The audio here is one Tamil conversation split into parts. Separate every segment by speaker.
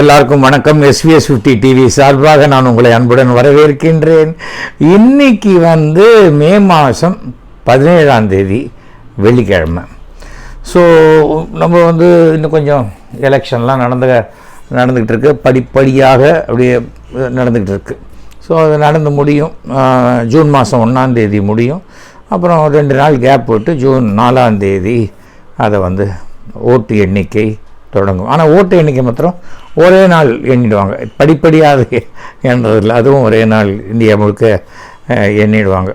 Speaker 1: எல்லாருக்கும் வணக்கம். எஸ்விஎஸ் ஃபிஃப்டி டிவி சார்பாக நான் உங்களை அன்புடன் வரவேற்கின்றேன். இன்னைக்கு வந்து மே மாதம் பதினேழாம் தேதி வெள்ளிக்கிழமை. ஸோ நம்ம வந்து இன்னும் கொஞ்சம் எலெக்ஷன்லாம் நடந்து நடந்துக்கிட்டு இருக்கு படிப்படியாக அப்படியே நடந்துக்கிட்டு இருக்கு ஸோ அது நடந்து முடியும். ஜூன் மாதம் ஒன்றாம் தேதி முடியும். அப்புறம் ரெண்டு நாள் கேப் விட்டு ஜூன் நாலாம் தேதி அதை வந்து ஓட்டு எண்ணிக்கை தொடங்கும். ஆனால் ஓட்டு எண்ணிக்கை மாத்திரம் ஒரே நாள் எண்ணிடுவாங்க. படிப்படியாக எண்ணுறதில்ல அதுவும் ஒரே நாள் இந்தியா முழுக்க எண்ணிடுவாங்க.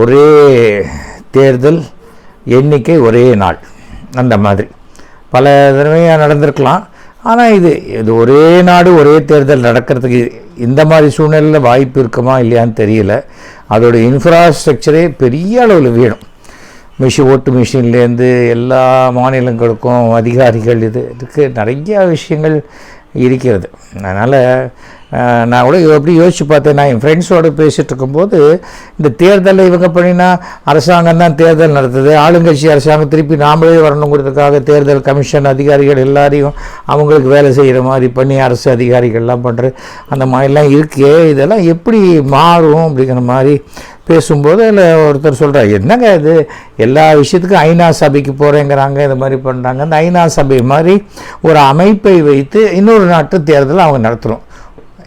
Speaker 1: ஒரே தேர்தல் எண்ணிக்கை ஒரே நாள். அந்த மாதிரி. பல தடவையாக நடந்திருக்கலாம். ஆனால் இது இது ஒரே நாடு ஒரே தேர்தல் நடக்கிறதுக்கு இந்த மாதிரி சூழ்நிலையில் வாய்ப்பு இருக்குமா இல்லையான்னு தெரியல. அதோட இன்ஃப்ராஸ்ட்ரக்சரே பெரிய அளவில் வேணும். மிஷின் ஓட்டு மிஷின்லேருந்து எல்லா மாநிலங்களுக்கும் அதிகாரிகள் இது இதுக்கு நிறைய விஷயங்கள் இருக்கிறது. அதனால் நான் கூட எப்படி யோசித்து பார்த்தேன் நான் என் ஃப்ரெண்ட்ஸோடு பேசிகிட்டு இருக்கும்போது இந்த தேர்தலை இவங்க பண்ணினா அரசாங்கம் தான் தேர்தல் நடத்துது. ஆளுங்கட்சி அரசாங்கம் திருப்பி நாமளே வரணுங்கிறதுக்காக தேர்தல் கமிஷன் அதிகாரிகள் எல்லாரையும் அவங்களுக்கு வேலை செய்கிற மாதிரி பண்ணி அரசு அதிகாரிகள்லாம் பண்ணுறது அந்த மாதிரிலாம் இருக்கே இதெல்லாம் எப்படி மாறும் அப்படிங்கிற மாதிரி பேசும்போது அதில் ஒருத்தர் சொல்கிறார் என்னங்க இது? எல்லா விஷயத்துக்கும் ஐநா சபைக்கு போகிறேங்கிறாங்க இது மாதிரி பண்ணுறாங்க அந்த ஐநா சபை மாதிரி ஒரு அமைப்பை வைத்து இன்னொரு நாட்டு தேர்தலை அவங்க நடத்துகிறோம்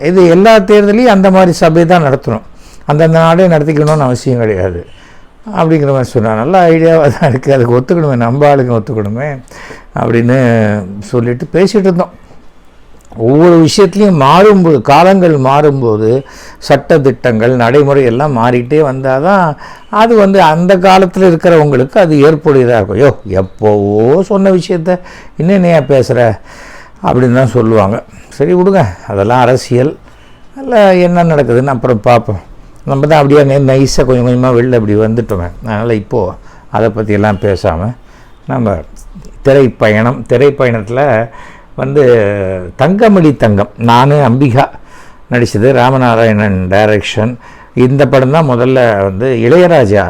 Speaker 1: இது எல்லா தேர்தலையும் அந்த மாதிரி சபை தான் நடத்தணும். அந்தந்த நாடே நடத்திக்கணும்னு அவசியம் கிடையாது. அப்படிங்கிற மாதிரி சொன்னார் நல்ல ஐடியாவாக தான் இருக்குது அதுக்கு ஒத்துக்கணுமே. நம்ம ஆளுங்க ஒத்துக்கணுமே அப்படின்னு சொல்லிட்டு பேசிகிட்டு இருந்தோம். ஒவ்வொரு விஷயத்துலையும் மாறும்போது காலங்கள் மாறும்போது சட்ட திட்டங்கள் நடைமுறை எல்லாம் மாறிட்டே வந்தால் தான் அது வந்து அந்த காலத்தில் இருக்கிறவங்களுக்கு அது ஏற்புடையதாக இருக்கும். யோ எப்போவோ சொன்ன விஷயத்த. இன்னும் நீ பேசுகிற அப்படின்னு தான் சொல்லுவாங்க. சரி விடுங்க. அதெல்லாம் அரசியல். இல்லை என்ன நடக்குதுன்னு அப்புறம் பார்ப்போம். நம்ம தான் அப்படியே நெ நைஸாக கொஞ்சம் கொஞ்சமாக வெளில அப்படி வந்துட்டோமே. அதனால் இப்போது அதை பற்றியெல்லாம் பேசாமல் நம்ம திரைப்பயணம் திரைப்பயணத்தில் வந்து தங்கமணி தங்கம். நான் அம்பிகா நடித்தது ராமநாராயணன் டைரக்ஷன் இந்த படம் தான் முதல்ல வந்து இளையராஜா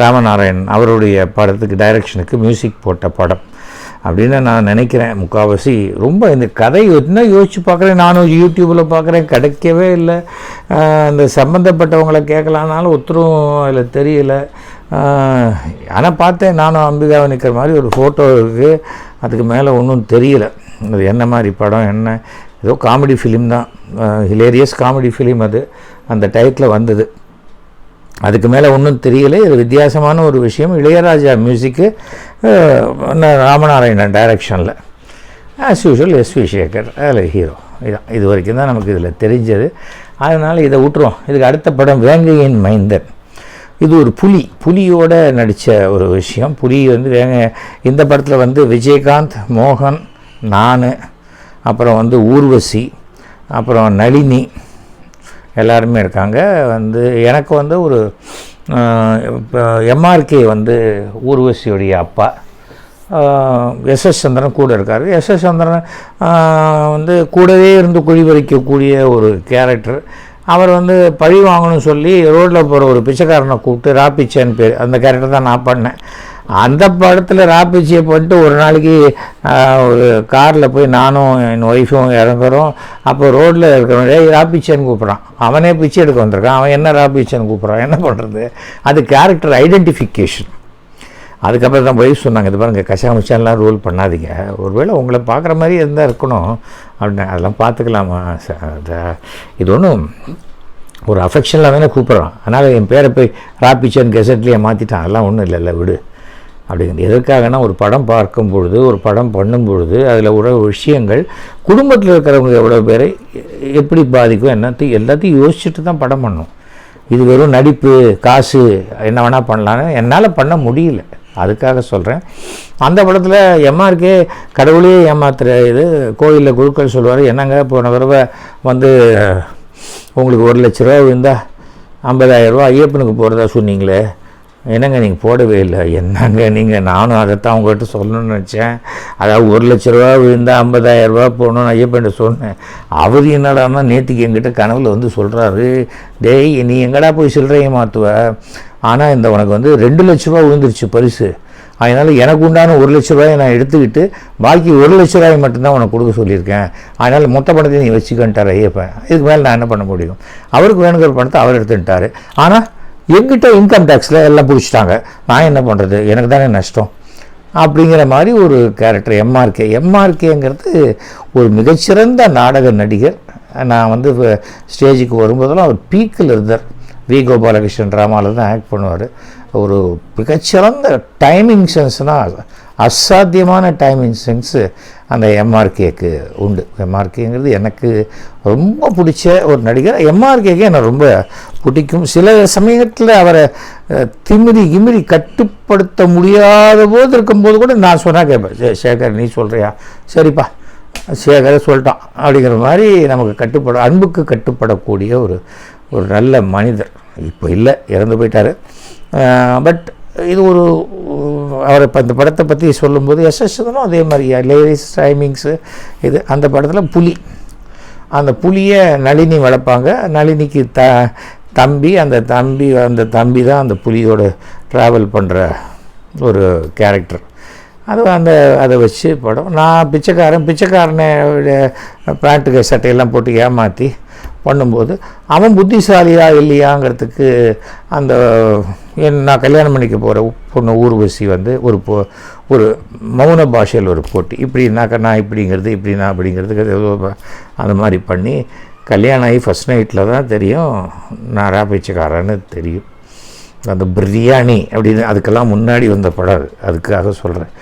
Speaker 1: ராமநாராயணன் அவருடைய படத்துக்கு டைரக்ஷனுக்கு மியூசிக் போட்ட படம். அப்படின்னு நான் நினைக்கிறேன் முக்கால்வாசி. ரொம்ப இந்த கதை என்ன யோசித்து பார்க்குறேன் நானும் யூடியூப்பில் பார்க்குறேன் கிடைக்கவே இல்லை. அந்த இந்த சம்மந்தப்பட்டவங்கள கேட்கலான்னாலும் ஒருத்தரும் அதில் தெரியல. ஆனால் பார்த்தேன் நானும் அம்பிகாவை நிற்கிற மாதிரி ஒரு ஃபோட்டோ இருக்குது அதுக்கு மேலே ஒன்றும் தெரியல. அது என்ன மாதிரி படம் என்ன? ஏதோ காமெடி ஃபிலிம் தான். ஹிலேரியஸ் காமெடி ஃபிலிம் அது. அந்த டயத்தில் வந்தது. அதுக்கு மேலே ஒன்றும் தெரியலை. இது வித்தியாசமான ஒரு விஷயம். இளையராஜா மியூசிக்கு ராமநாராயணன் டைரக்ஷனில் as usual S V Sekhar அதில் ஹீரோ இதான். இது வரைக்கும் தான் நமக்கு இதில் தெரிஞ்சது. அதனால் இதை விட்டுருவோம். இதுக்கு அடுத்த படம் வேங்கையின் மைந்தன். இது ஒரு புலி. புலியோட நடித்த ஒரு விஷயம். புலி வந்து வேங்க இந்த படத்தில் வந்து விஜயகாந்த் மோகன் நான் அப்புறம் வந்து ஊர்வசி அப்புறம் நளினி எல்லாருமே இருக்காங்க. வந்து எனக்கு வந்து ஒரு எம்ஆர்கே வந்து ஊர்வசியுடைய அப்பா. எஸ் எஸ் சந்திரன் கூட இருக்கார். எஸ் எஸ் சந்திரன் வந்து கூடவே இருந்து குழிவரைக்கக்கூடிய ஒரு கேரக்டர். அவர் வந்து பழி வாங்கணும்னு சொல்லி ரோட்டில் போகிற ஒரு பிச்சைக்காரனை கூப்பிட்டு ராபிச்சேன்னு பேர் அந்த கேரக்டர் தான் நான் பண்ணேன். அந்த படத்தில் ராப்பிச்சியை பண்ணிட்டு ஒரு நாளைக்கு ஒரு காரில் போய் நானும் என் ஒய்ஃபும் இறங்குறோம். அப்போ ரோட்டில் இருக்கிறவன் ஏய் ராப்பிச்சேன்னு கூப்பிட்றான். அவனே பிச்சை எடுக்க வந்திருக்கான். அவன் என்ன ராப்பிச்சேன்னு கூப்பிட்றான்? என்ன பண்ணுறது அது கேரக்டர் ஐடென்டிஃபிகேஷன் அதுக்கப்புறம் தான் ஒய்ஃப் சொன்னாங்க இது பாருங்கள் கசாமிச்சான்லாம் ரூல் பண்ணாதீங்க. ஒருவேளை உங்களை பார்க்குற மாதிரி இருந்தால் இருக்கணும். அப்படின்னு அதெல்லாம் பார்த்துக்கலாமா? இது ஒன்றும் ஒரு அஃபெக்ஷனில் தானே கூப்பிட்றான். அதனால் என் பேரை போய் ராப்பிச்சன் கெசட்லேயே மாற்றிட்டான் அதெல்லாம் ஒன்றும் இல்லைல்ல விடு. அப்படிங்கிறது எதற்காகனா ஒரு படம் பார்க்கும் பொழுது ஒரு படம் பண்ணும் பொழுது அதில் உள்ள விஷயங்கள் குடும்பத்தில் இருக்கிறவங்க எவ்வளோ பேரை எப்படி பாதிக்கும் என்னத்தையும் எல்லாத்தையும் யோசிச்சுட்டு தான் படம் பண்ணணும் இது வெறும் நடிப்பு காசு என்ன வேணால் பண்ணலான்னு என்னால் பண்ண முடியல. அதுக்காக சொல்கிறேன் அந்த படத்தில் எம்ஆர்கே கடவுளே ஏமாத்துற இது கோயிலில் குருக்கள் சொல்லுவார் என்னங்க போன தடவை வந்து உங்களுக்கு ஒரு லட்ச ரூபா விழுந்தா ஐம்பதாயிரரூவா ஐயப்பனுக்கு போகிறதா சொன்னீங்களே? என்னங்க நீங்கள் போடவே இல்லை? என்னங்க நீங்கள் நானும் அதைத்தான் உங்கள்கிட்ட சொல்லணும்னு நினச்சேன். அதாவது ஒரு லட்ச ரூபா விழுந்தால் ஐம்பதாயிரம் ரூபா போகணும்னு ஐயப்பன்ட்ட சொன்னேன். அவர் என்னடான்னா நேற்றுக்கு என்கிட்ட கனவில் வந்து சொல்கிறாரு டேய் நீ எங்கடா போய் சில்லறையை மாற்றுவ ஆனால் இந்த உனக்கு வந்து ரெண்டு லட்ச ரூபா விழுந்துருச்சு பரிசு. அதனால் எனக்கு உண்டான ஒரு லட்ச ரூபாயை நான் எடுத்துக்கிட்டு பாக்கி ஒரு லட்ச ரூபாய் மட்டும்தான் உனக்கு கொடுக்க சொல்லியிருக்கேன். அதனால் மொத்த பணத்தை நீ வச்சுக்கன்ட்டார் ஐயப்பன். இதுக்கு மேலே நான் என்ன பண்ண முடியும்? அவருக்கு வேணுங்கிற பணத்தை அவர் எடுத்துட்டார் ஆனால் எங்கிட்ட இன்கம் டேக்ஸில் எல்லாம் பிடிச்சிட்டாங்க. நான் என்ன பண்ணுறது எனக்கு தானே நஷ்டம். அப்படிங்கிற மாதிரி ஒரு கேரக்டர் எம்ஆர்கே எம்ஆர்கேங்கிறது ஒரு மிகச்சிறந்த நாடக நடிகர். நான் வந்து ஸ்டேஜுக்கு வரும்போதெல்லாம் அவர் பீக்கில் இருந்தார். வி. கோபாலகிருஷ்ணன் ட்ராமாவில் தான் ஆக்ட் பண்ணுவார். ஒரு மிகச்சிறந்த டைமிங் சென்ஸ்னால் அசாத்தியமான டைமிங் சென்ஸு அந்த எம்ஆர்கேக்கு உண்டு. எம்ஆர்கேங்கிறது எனக்கு ரொம்ப பிடிச்ச ஒரு நடிகர். எம்ஆர்கேக்கு எனக்கு ரொம்ப பிடிக்கும். சில சமயத்தில் அவரை திமிரி கிமிரி கட்டுப்படுத்த முடியாத போது இருக்கும்போது கூட நான் சொன்னால் கேட்பேன் "சே- சேகர் நீ சொல்கிறியா சரிப்பா சேகர சொல்லிட்டான். அப்படிங்கிற மாதிரி நமக்கு கட்டுப்பட அன்புக்கு கட்டுப்படக்கூடிய ஒரு ஒரு நல்ல மனிதர். இப்போ இல்லை இறந்து போயிட்டார். பட் இது ஒரு அவரை இப்போ இந்த படத்தை பற்றி சொல்லும்போது எஸ்எஸ்தனும் அதே மாதிரி லேடிஸ் டைமிங்ஸு இது அந்த படத்தில் புலி. அந்த புலியை நளினி வளர்ப்பாங்க. நளினிக்கு த தம்பி அந்த தம்பி அந்த தம்பி தான் அந்த புலியோட ட்ராவல் பண்ணுற ஒரு கேரக்டர் அது அந்த அதை வச்சு படம் நான் பிச்சைக்காரன் பிச்சைக்காரனை பேண்ட்டுக்கு சட்டையெல்லாம் போட்டு ஏமாற்றி பண்ணும்போது அவன் புத்திசாலியா இல்லையாங்கிறதுக்கு அந்த என் நான் கல்யாணம் பண்ணிக்க போகிற பொண்ணு ஊர்வசி வந்து ஒரு போ ஒரு மௌன பாஷையில் ஒரு போட்டி இப்படின்னாக்கா நான் இப்படிங்கிறது இப்படி நான் அப்படிங்கிறது அந்த மாதிரி பண்ணி கல்யாணம் ஆகி ஃபஸ்ட் நைட்டில் தான் தெரியும் நான் ரா தெரியும். அந்த பிரியாணி அப்படின்னு அதுக்கெல்லாம் முன்னாடி வந்த படம் அதுக்காக சொல்கிறேன்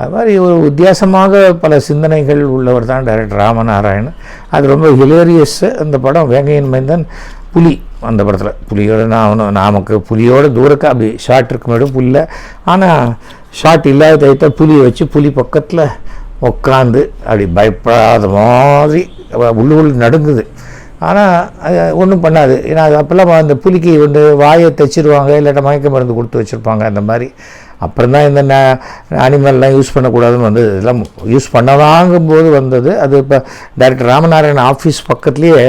Speaker 1: அது மாதிரி ஒரு வித்தியாசமாக பல சிந்தனைகள் உள்ளவர் தான் டைரக்டர் ராமநாராயணன். அது ரொம்ப ஹிலேரியஸ் அந்த படம். வேங்கையின் மைந்தன் புலி அந்த படத்தில். புலியோட நான் அவனும் நமக்கு புலியோட தூரக்க அப்படி ஷார்ட் இருக்க மட்டும் புல்ல ஆனால் ஷார்ட் இல்லாத தைத்த புலியை வச்சு புலி பக்கத்தில் உட்காந்து அப்படி பயப்படாத மாதிரி உள்ளுக்குள் நடுங்குது. ஆனால் ஒன்றும் பண்ணாது. ஏன்னா அது அப்போல்லாம் அந்த புலிக்கு வந்து வாயை தைச்சிருவாங்க இல்லாட்டா மயக்க மருந்து கொடுத்து வச்சுருப்பாங்க அந்த மாதிரி. அப்புறம் தான் இந்த அனிமல்லாம் யூஸ் பண்ணக்கூடாதுன்னு வந்தது. இதெல்லாம் யூஸ் பண்ணலாங்கும் போது வந்தது. அது இப்போ டைரக்டர் ராமநாராயணன் ஆஃபீஸ் பக்கத்துலேயே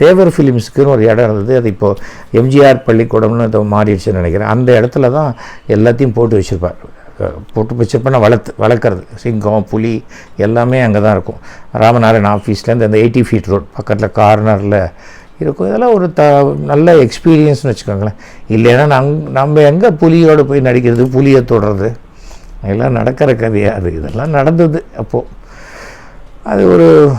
Speaker 1: தேவர் ஃபிலிம்ஸுக்குன்னு ஒரு இடம் இருந்தது. அது இப்போது எம்ஜிஆர் பள்ளிக்கூடம்னு மாறிடுச்சுன்னு நினைக்கிறேன். அந்த இடத்துல தான் எல்லாத்தையும் போட்டு வச்சுருப்பார். போட்டு வச்சிருப்பேன்னா வளர்த்து வளர்க்குறது. சிங்கம் புலி எல்லாமே அங்கே தான் இருக்கும். ராமநாராயண் ஆஃபீஸ்லேருந்து அந்த எயிட்டி ஃபீட் ரோட் பக்கத்தில் கார்னரில் இருக்கும். இதெல்லாம் ஒரு த நல்ல எக்ஸ்பீரியன்ஸ்னு வச்சுக்கோங்களேன். இல்லைன்னா நங் நம்ம எங்கே புலியோடு போய் நடிக்கிறது புலியை தொடுறது? எல்லாம் நடக்கிற கதையாக அது இதெல்லாம் நடந்தது அப்போது அது ஒரு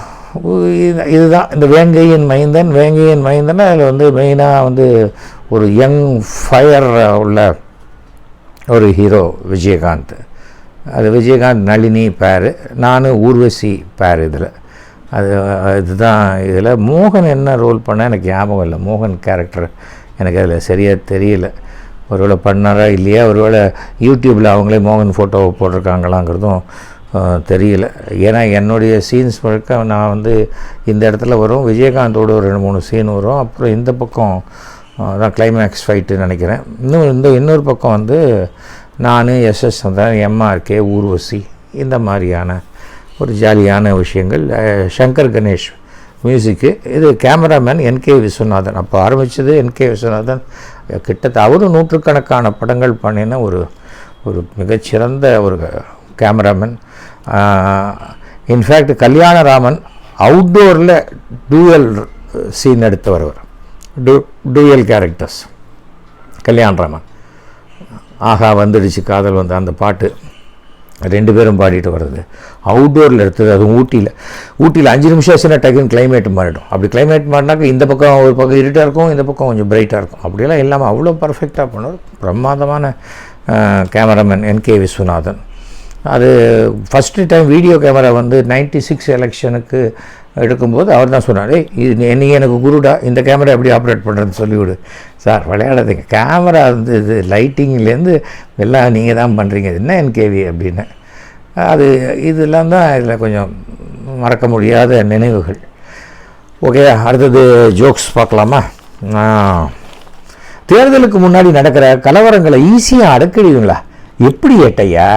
Speaker 1: இது- இதுதான். இந்த வேங்கையின் மைந்தன் வேங்கையின் மைந்தன் அதில் வந்து மெயினாக வந்து ஒரு யங் ஃபயர் உள்ள ஒரு ஹீரோ விஜயகாந்த். அது விஜயகாந்த் நளினி பேர் நான் ஊர்வசி பேர் இதில். அது இதுதான் இதில். மோகன் என்ன ரோல் பண்ண எனக்கு ஞாபகம் இல்லை. மோகன் கேரக்டர் எனக்கு அதில் சரியாக தெரியல. ஒருவேளை பண்ணாரா இல்லையா? ஒருவேளை யூடியூப்பில் அவங்களே மோகன் ஃபோட்டோவை போட்டிருக்காங்களாங்கிறதும் தெரியல. ஏன்னா என்னுடைய சீன்ஸ் முழுக்க நான் வந்து இந்த இடத்துல வரும். விஜயகாந்தோட ஒரு ரெண்டு மூணு சீன் வரும். அப்புறம் இந்த பக்கம் அதான் கிளைமேக்ஸ் ஃபைட்டு நினைக்கிறேன். இன்னும் இந்த இன்னொரு பக்கம் வந்து நான் எஸ்எஸ் சந்திரன் எம்ஆர்கே ஊர்வசி இந்த மாதிரியான ஒரு ஜாலியான விஷயங்கள். சங்கர் கணேஷ் மியூசிக்கு இது கேமராமேன் என்கே விஸ்வநாதன். அப்போ ஆரம்பித்தது என்கே விஸ்வநாதன். கிட்டத்தட்ட அவரும் நூற்றுக்கணக்கான படங்கள் பண்ணின ஒரு ஒரு மிகச்சிறந்த ஒரு கேமராமேன் இன்ஃபேக்ட் கல்யாணராமன் அவுட்டோரில் டூவல் சீன் எடுத்தவர் அவர். டூ டூயல் கேரக்டர்ஸ் கல்யாணராமன் ஆஹா வந்துடுச்சு காதல் வந்து அந்த பாட்டு. ரெண்டு பேரும் பாடிட்டு வர்றது. அவுட்டோரில் எடுத்தது அதுவும் ஊட்டியில். ஊட்டியில் அஞ்சு நிமிஷம் ஆச்சுன்னா டக்குன்னு கிளைமேட் மாறிடும். அப்படி கிளைமேட் மாறினாக்க இந்த பக்கம் ஒரு பக்கம் இருட்டாக இருக்கும் இந்த பக்கம் கொஞ்சம் பிரைட்டாக இருக்கும். அப்படியெல்லாம் இல்லாமல் அவ்வளோ பர்ஃபெக்டாக பண்ணுவார். பிரமாதமான கேமராமேன் என் கே விஸ்வநாதன். அது ஃபஸ்ட்டு டைம் வீடியோ கேமரா வந்து நைன்டி சிக்ஸ் எலெக்ஷனுக்கு எடுக்கும்போது அவர் தான் சொன்னார் இது நீ- எனக்கு குருடா இந்த கேமரா எப்படி ஆப்ரேட் பண்ணுறதுன்னு சொல்லிவிடு சார் விளையாடாதீங்க. கேமரா வந்து இது லைட்டிங்லேருந்து எல்லாம் நீங்கள் தான் பண்ணுறீங்க என்ன என் கேவி அப்படின்னு. அது இதெல்லாம் தான் இதில் கொஞ்சம் மறக்க முடியாத நினைவுகள். ஓகே அடுத்தது ஜோக்ஸ் பார்க்கலாமா? தேர்தலுக்கு முன்னாடி நடக்கிற கலவரங்களை ஈஸியாக அடக்கிடுவீங்களா? எப்படி ஏட்டையா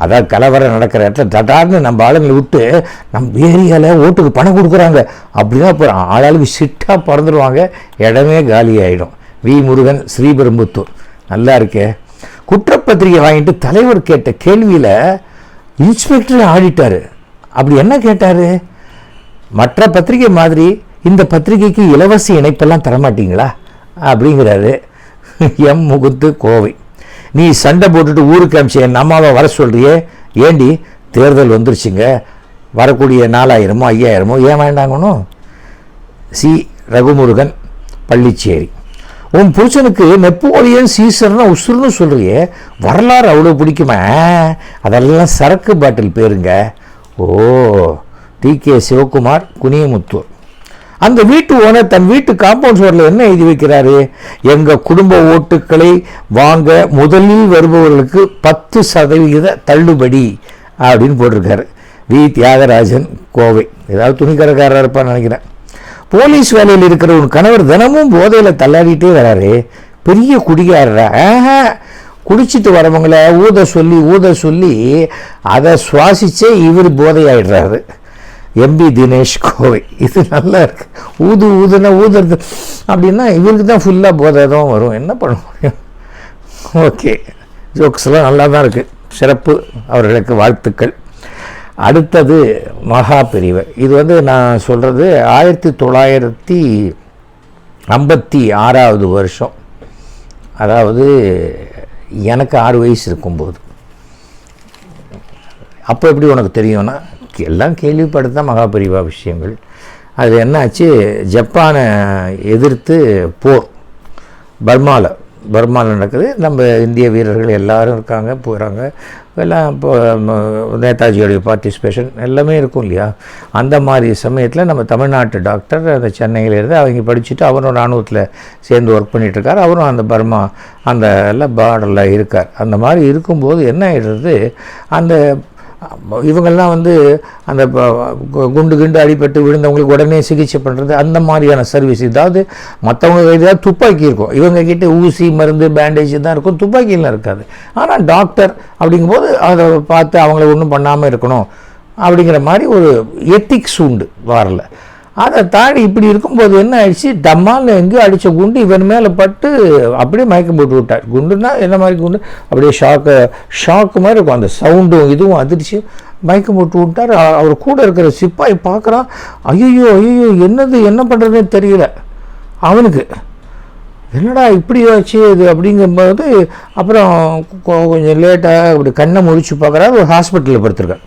Speaker 1: அதான் கலவரம் நடக்கிற இடத்துல தடார்னு நம்ம ஆளுங்களை விட்டு நம்ம ஏரியாவில் ஓட்டுக்கு பணம் கொடுக்குறாங்க. அப்படின்னா இப்போ ஆளாளுக்கு சிட்டாக பறந்துடுவாங்க இடமே காலி ஆகிடும் வி. முருகன் ஸ்ரீபெரும்புத்தூர். நல்லா இருக்கே. குற்றப்பத்திரிகை வாங்கிட்டு தலைவர் கேட்ட கேள்வியில் இன்ஸ்பெக்டர் ஆடிட்டார். அப்படி என்ன கேட்டார்? மற்ற பத்திரிகை மாதிரி இந்த பத்திரிகைக்கு இலவச இணைப்பெல்லாம் தரமாட்டிங்களா? அப்படிங்கிறாரு. எம். முகுத்து கோவை. நீ சண்டை போட்டுட்டு ஊருக்கு அமிச்சு என் அம்மாவை வர சொல்றியே? ஏண்டி தேர்தல் வந்துருச்சுங்க. வரக்கூடிய நாலாயிரமோ ஐயாயிரமோ ஏன் வேண்டாங்கணும் சி. ரகுமுருகன் பள்ளிச்சேரி. உன் புருஷனுக்கு நெப்போலியன் சீசர்னு உசுர்னு சொல்கிறியே வரலாறு அவ்வளோ பிடிக்குமா? அதெல்லாம் சரக்கு பாட்டில் பேருங்க. ஓ டி. கே. சிவகுமார் குனியமுத்தூர். அந்த வீட்டு ஓனர் தன் வீட்டு காம்பவுண்ட் சுவரில் என்ன எழுதி வைக்கிறாரு? எங்கள் குடும்ப ஓட்டுக்களை வாங்க முதலில் வருபவர்களுக்கு பத்து சதவிகித தள்ளுபடி அப்படின்னு போட்டிருக்காரு. வி. தியாகராஜன் கோவை. ஏதாவது துணிக்கடைக்காரராக இருப்பான்னு நினைக்கிறேன். போலீஸ் வேலையில் இருக்கிற உன் கணவர் தினமும் போதையில் தள்ளாடிட்டே வராரு. பெரிய குடிகாரரா. ஆஹா. குடிச்சிட்டு வரவங்கள ஊத சொல்லி ஊத சொல்லி அதை சுவாசிச்சே இவர் போதையாயிடுறாரு. எம்பி தினேஷ் கோவை. இது நல்லா இருக்கு ஊது ஊதுனா ஊதுறது. அப்படின்னா இவருக்கு தான் ஃபுல்லாக போதை தான் வரும். என்ன பண்ண முடியும்? ஓகே. ஜோக்ஸ்லாம் நல்லா தான் இருக்குது சிறப்பு. அவர்களுக்கு வாழ்த்துக்கள். அடுத்தது மகா பிரிவர் இது வந்து நான் சொல்கிறது ஆயிரத்தி தொள்ளாயிரத்தி ஐம்பத்தி ஆறாவது வருஷம். அதாவது எனக்கு ஆறு வயசு இருக்கும்போது. அப்போ எப்படி உனக்கு தெரியும்னா எல்லாம் கேள்விப்படுத்த மகாபரிவா விஷயங்கள். அது என்னாச்சு? ஜப்பானை எதிர்த்து போர். பர்மாவில் பர்மாவில் நடக்குது. நம்ம இந்திய வீரர்கள் எல்லாரும் இருக்காங்க போகிறாங்க எல்லாம் இப்போ நேதாஜியோடைய பார்ட்டிசிபேஷன் எல்லாமே இருக்கும் இல்லையா? அந்த மாதிரி சமயத்தில் நம்ம தமிழ்நாட்டு டாக்டர் அந்த சென்னையில் இருந்து அவங்க படிச்சுட்டு அவரும் இராணுவத்தில் சேர்ந்து ஒர்க் பண்ணிகிட்ருக்கார் அவரும் அந்த பர்மா அந்த எல்லாம் பார்டரில் இருக்கார். அந்த மாதிரி இருக்கும்போது என்ன ஆகிடுறது அந்த இவங்கெல்லாம் வந்து அந்த ப- கு- குண்டு கிண்டு அடிபட்டு விழுந்தவங்களுக்கு உடனே சிகிச்சை பண்ணுறது அந்த மாதிரியான சர்வீஸ் இதாவது மற்றவங்க ஏதாவது துப்பாக்கி இருக்கும் இவங்க கிட்டே ஊசி மருந்து பேண்டேஜ் தான் இருக்கும் துப்பாக்கிலாம் இருக்காது. ஆனால் டாக்டர் அப்படிங்கும்போது அதை பார்த்து அவங்கள ஒன்றும் பண்ணாமல் இருக்கணும் அப்படிங்கிற மாதிரி ஒரு எத்திக்ஸ் உண்டு வாரில். அதை தாண்டி இப்படி இருக்கும்போது என்ன ஆயிடுச்சு? டம்மால் எங்கேயோ அடித்த குண்டு இவன் மேலே பட்டு அப்படியே மயக்கம் போட்டு விட்டார். குண்டுனா என்ன மாதிரி குண்டு? அப்படியே ஷாக்கு ஷாக்கு மாதிரி இருக்கும். அந்த சவுண்டும் இதுவும் அதிர்ச்சி. மயக்கம் போட்டு விட்டார். அவர் கூட இருக்கிற சிப்பாய் பார்க்குறான். ஐயோ ஐயோ என்னது என்ன பண்ணுறதுன்னு தெரியல. அவனுக்கு என்னடா இப்படி ஆச்சு இது? அப்படிங்கும்போது அப்புறம் கொஞ்சம் லேட்டாக அப்படி கண்ணை முடிச்சு பார்க்குறாரு. ஒரு ஹாஸ்பிட்டலில் படுத்துருக்கேன்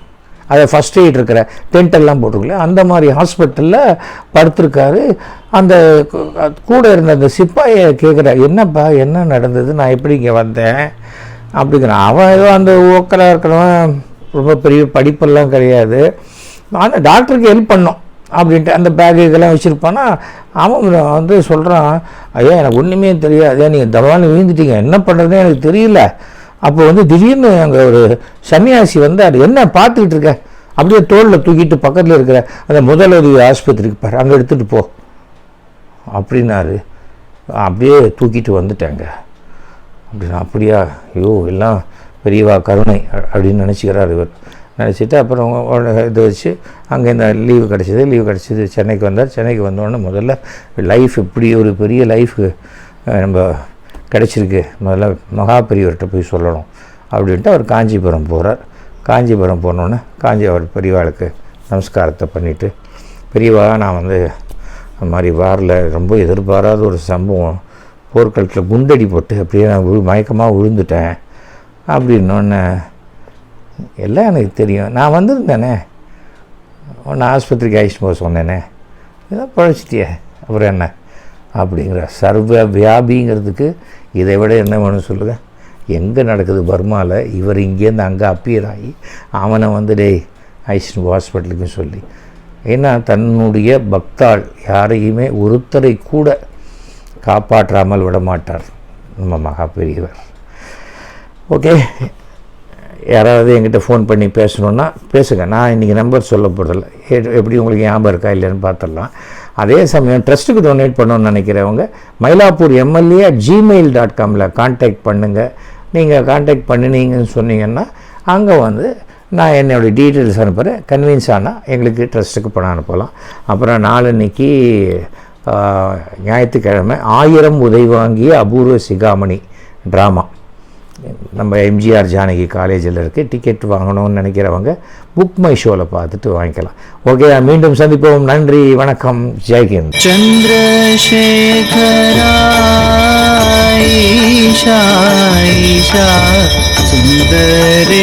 Speaker 1: அதை ஃபஸ்ட் எய்ட் இருக்கிற டென்ட்டெல்லாம் போட்டிருக்கல அந்த மாதிரி ஹாஸ்பிட்டலில் படுத்திருக்காரு. அந்த கூட இருந்த அந்த சிப்பாயை கேட்குற என்னப்பா என்ன நடந்தது? நான் எப்படி இங்கே வந்தேன்? அப்படிங்கிறான் அவன் ஏதோ அந்த ஓக்கராக இருக்கிறவன் ரொம்ப பெரிய படிப்பெல்லாம் கிடையாது. ஆனால் டாக்டருக்கு ஹெல்ப் பண்ணோம் அப்படின்ட்டு அந்த பேக் இதெல்லாம் வச்சுருப்பானா அவன் வந்து சொல்கிறான் ஐயா எனக்கு ஒன்றுமே தெரியாது. நீங்கள் தவான்னு விழுந்துட்டீங்க. என்ன பண்ணுறதுன்னு எனக்கு தெரியல. அப்போ வந்து திடீர்னு அங்கே ஒரு சன்னியாசி வந்து அது என்ன பார்த்துக்கிட்டு இருக்க? அப்படியே தோளில் தூக்கிட்டு பக்கத்தில் இருக்கிற அந்த முதலுதவி ஆஸ்பத்திரிக்கு பாரு அங்கே எடுத்துகிட்டு போ. அப்படின்னாரு. அப்படியே தூக்கிட்டு வந்துட்டேங்க. அப்படின்னா அப்படியா? ஐயோ எல்லாம் பெரியவா கருணை அப்படின்னு நினச்சிக்கிறார் இவர். நினச்சிட்டு அப்புறம் உடனே இது வச்சு அங்கே இந்த லீவு கிடச்சிது லீவு கிடச்சிது. சென்னைக்கு வந்தார். சென்னைக்கு வந்தோடனே முதல்ல லைஃப் இப்படி ஒரு பெரிய லைஃப் நம்ம கிடச்சிருக்கு. முதல்ல மகா பெரியவர்கிட்ட போய் சொல்லணும் அப்படின்ட்டு அவர் காஞ்சிபுரம் போகிறார் காஞ்சிபுரம் போனோன்னே காஞ்சி அவர் பெரியவாளுக்கு நமஸ்காரத்தை பண்ணிவிட்டு பெரியவா நான் வந்து அந்த மாதிரி வாரில் ரொம்ப எதிர்பாராத ஒரு சம்பவம். போர்க்களத்தில் குண்டடி போட்டு அப்படியே நான் விழு மயக்கமாக விழுந்துட்டேன் அப்படின்னோடனே எல்லாம் எனக்கு தெரியும். நான் வந்திருந்தேனே. உன்னை ஆஸ்பத்திரிக்கு அழைச்சிட்டு போக சொன்னேனே. இதான் பழச்சிட்டியே. அப்புறம் என்ன? அப்படிங்கிற சர்வ வியாபிங்கிறதுக்கு இதை விட என்ன வேணும் சொல்லுங்கள் எங்கே நடக்குது பர்மாவில் இவர் இங்கேருந்து அங்கே அப்பியர் ஆகி அவனை வந்து டேய் ஐஸ்னு ஹாஸ்பிட்டலுக்கு சொல்லி. ஏன்னா தன்னுடைய பக்தாள் யாரையுமே ஒருத்தரை கூட காப்பாற்றாமல் விட மாட்டார். நம்ம மகா பெரியவர். ஓகே. யாராவது என்கிட்ட ஃபோன் பண்ணி பேசணுன்னா பேசுங்க. நான் இன்றைக்கி நம்பர் சொல்ல போகிறதில்ல எப்படி உங்களுக்கு ஞாபகம் இருக்கா இல்லைன்னு பார்த்துடலாம். அதே சமயம் ட்ரஸ்ட்டுக்கு டொனேட் பண்ணணும்னு நினைக்கிறவங்க Mylapore MLA at Gmail dot Kamil contact பண்ணுங்கள் நீங்கள் கான்டாக்ட் பண்ணினீங்கன்னு சொன்னீங்கன்னா அங்கே வந்து நான் என்னுடைய டீட்டெயில்ஸ் அனுப்புகிறேன் கன்வின்ஸ் ஆனால் எங்களுக்கு ட்ரஸ்ட்டுக்கு பணம் அனுப்பலாம். அப்புறம் நாளன்னைக்கு ஞாயிற்றுக்கிழமை ஆயிரம் உதவி வாங்கிய அபூர்வ சிகாமணி ட்ராமா நம்ம எம்ஜிஆர் ஜானகி காலேஜில் இருக்குது டிக்கெட் வாங்கணும்னு நினைக்கிறவங்க புக் மை ஷோவில் பார்த்துட்டு வாங்கிக்கலாம். ஓகே மீண்டும் சந்திப்போம். நன்றி. வணக்கம். ஜெய்ஹிந்த்
Speaker 2: சந்திரசேகராயிஷா சுந்தரேஸ்வரா.